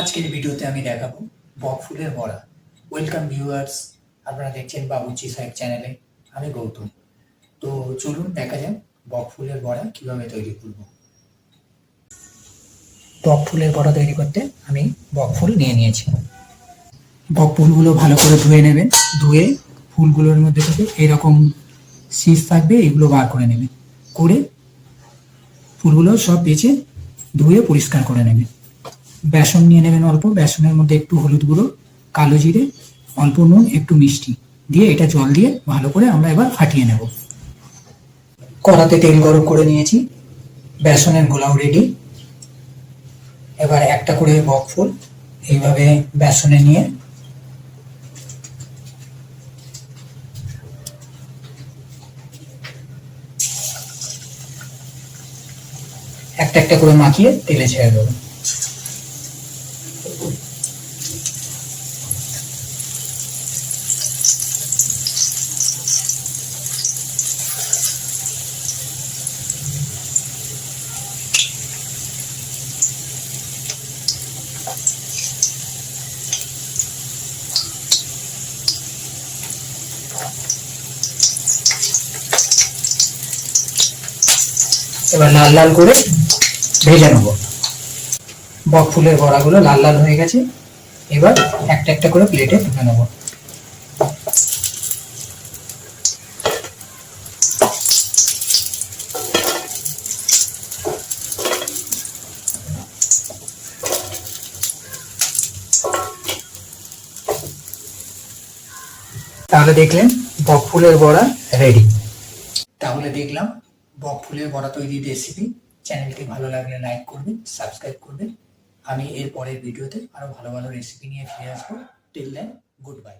আজকের ভিডিওতে আমি দেখাবো বক ফুলের বড়া। ওয়েলকাম ভিউয়ার্স আপনারা দেখছেন বাবুচি সাহেব চ্যানেলে আমি গৌতম। তো চলুন দেখা যাক বক ফুলের বড়া কীভাবে তৈরি করব। বক ফুলের বড়া তৈরি করতে আমি বক ফুল নিয়ে নিয়েছি। বক ফুলগুলো ভালো করে ধুয়ে নেবেন। ধুয়ে ফুলগুলোর মধ্যে থেকে এরকম শীষ থাকবে, এগুলো বার করে নেবেন। করে ফুলগুলো সব বেছে ধুয়ে পরিষ্কার করে নেবেন। বেসন নিয়ে নেবেন অল্প, বেসনের মধ্যে একটু হলুদ গুঁড়ো, কালো জিরে, অল্প নুন, একটু মিষ্টি দিয়ে এটা জল দিয়ে ভালো করে আমরা এবার ফাটিয়ে নেব। কড়াতে তেল গরম করে নিয়েছি, বেসনের গোলাও রেডি এবার একটা করে বক ফুল এইভাবে বেসনে নিয়ে একটা একটা করে মাখিয়ে তেলে ছেড়ে দেবো। এবার লাল লাল করে ভেজে নেব। ফুলের বড়াগুলো লাল লাল হয়ে গেছে। এবার একটা একটা করে প্লেটে তুলে নেব। তাহলে দেখলেন বক ফুলের বড়া রেডি তাহলে দেখলাম বক ফুলের বড়া তৈরির রেসিপি চ্যানেলটি ভালো লাগলে লাইক করবেন সাবস্ক্রাইব করবেন। আমি এর পরের ভিডিওতে আরও ভালো ভালো রেসিপি নিয়ে ফিরে আসব। Till then good bye